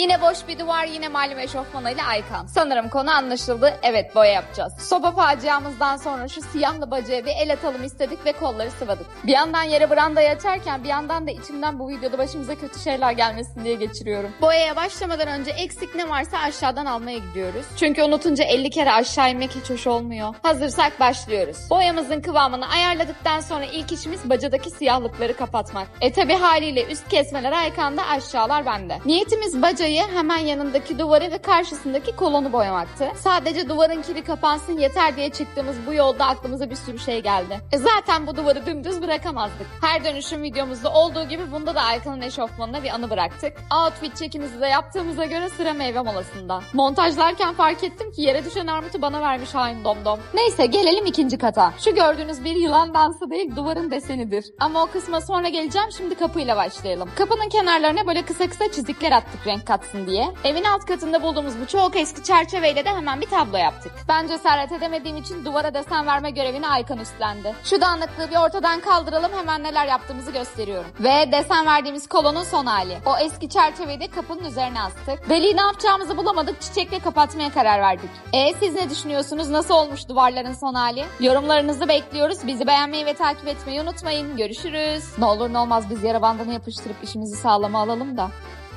Yine boş bir duvar, yine malum eşofmanıyla Aykan. Sanırım konu anlaşıldı. Evet boya yapacağız. Soba faciamızdan sonra şu siyahlı bacaya bir el atalım istedik ve kolları sıvadık. Bir yandan yere brandayı açarken bir yandan da içimden bu videoda başımıza kötü şeyler gelmesin diye geçiriyorum. Boyaya başlamadan önce eksik ne varsa aşağıdan almaya gidiyoruz. Çünkü unutunca 50 kere aşağı inmek hiç hoş olmuyor. Hazırsak başlıyoruz. Boyamızın kıvamını ayarladıktan sonra ilk işimiz bacadaki siyahlıkları kapatmak. E tabi haliyle üst kesmeler Aykan'da aşağılar bende. Niyetimiz bacayı hemen yanındaki duvarı ve karşısındaki kolonu boyamaktı. Sadece duvarın kiri kapansın yeter diye çıktığımız bu yolda aklımıza bir sürü şey geldi. E zaten bu duvarı dümdüz bırakamazdık. Her dönüşüm videomuzda olduğu gibi bunda da Aykan'ın eşofmanına bir anı bıraktık. Outfit çekimizi de yaptığımıza göre sıra meyve molasında. Montajlarken fark ettim ki yere düşen armutu bana vermiş hain domdom. Neyse gelelim ikinci kata. Şu gördüğünüz bir yılan dansı değil duvarın desenidir. Ama o kısma sonra geleceğim şimdi kapıyla başlayalım. Kapının kenarlarına böyle kısa kısa çizikler attık renk katsın diye. Evin alt katında bulduğumuz bu çok eski çerçeveyle de hemen bir tablo yaptık. Ben cesaret edemediğim için duvara desen verme görevini Aykan üstlendi. Şu dağınıklığı bir ortadan kaldıralım hemen neler yaptığımızı gösteriyorum. Ve desen verdiğimiz kolonun son hali. O eski çerçeveyi de kapının üzerine astık. Deliği ne yapacağımızı bulamadık çiçekle kapatmaya karar verdik. E siz ne düşünüyorsunuz? Nasıl olmuş duvarların son hali? Yorumlarınızı bekliyoruz. Bizi beğenmeyi ve takip etmeyi unutmayın. Görüşürüz. Ne olur ne olmaz biz yara bandını yapıştırıp işimizi sağlama alalım da.